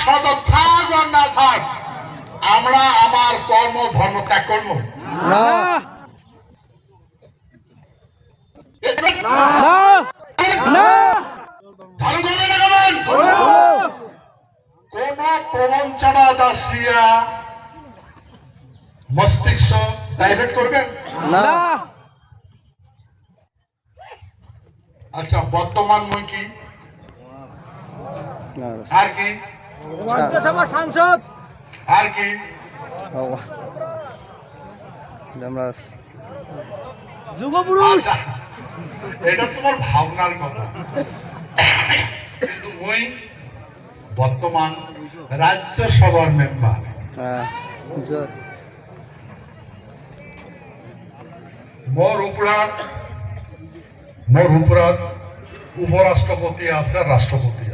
সদ থাক আর না থাক আমরা আমার কর্ম ধর্ম ত্যাগ করব। ধর্ম করবে কোন প্রবঞ্চনা দাসিয়া মস্তিষ্ক ডাইভার্ট করবেন না। আচ্ছা বর্তমান মই কি? আর কি? সাংসদ। আর কি। আমরা যুগপুরুষ আচ্ছা এটা তোমার ভাবনার কথা। কিন্তু মই বর্তমান রাজ্যসভার মেম্বার হ্যাঁ মোর উপরাত মোর উপরাত উপরাষ্ট্রপতি আছে রাষ্ট্রপতি